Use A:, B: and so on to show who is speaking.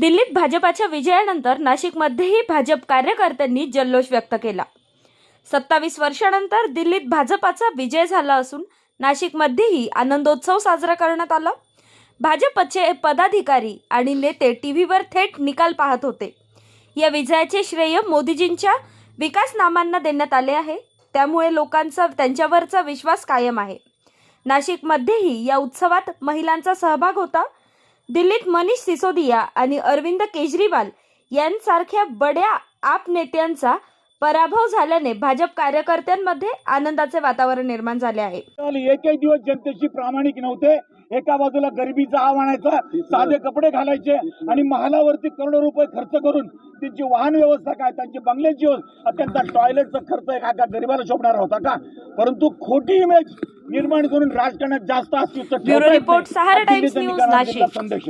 A: दिल्लीत भाजपाच्या विजयानंतर नाशिकमध्येही भाजप कार्यकर्त्यांनी जल्लोष व्यक्त केला. सत्तावीस वर्षानंतर दिल्लीत भाजपाचा विजय झाला असून नाशिकमध्येही आनंदोत्सव साजरा करण्यात आला. भाजपचे पदाधिकारी आणि नेते टीव्हीवर थेट निकाल पाहत होते. या विजयाचे श्रेय मोदीजींच्या विकासनामांना देण्यात आले आहे. त्यामुळे लोकांचा त्यांच्यावरचा विश्वास कायम आहे. नाशिकमध्येही या उत्सवात महिलांचा सहभाग होता. दिल्लीत मनीष सिसोदिया आणि अरविंद केजरीवाल यांसारख्या बड्या आप नेत्यांचा पराभव झाल्याने भाजप कार्यकर्त्यांमध्ये आनंदाचे वातावरण निर्माण झाले आहे.
B: एकही दिवस जनतेशी प्रामाणिक नव्हते. एका बाजूला गरिबीचा आव आणायचा साधे कपडे घालायचे आणि महालावरती करोडो रुपये खर्च करून त्यांची वाहन व्यवस्था काय त्यांची बंगल्याची व्यवस्था त्यांचा टॉयलेटचा खर्च आहे का गरिबाला शोभणारा होता का? परंतु खोटी इमेज निर्माण करून राजकारणात जास्त अस्तित्व हा हा संदेश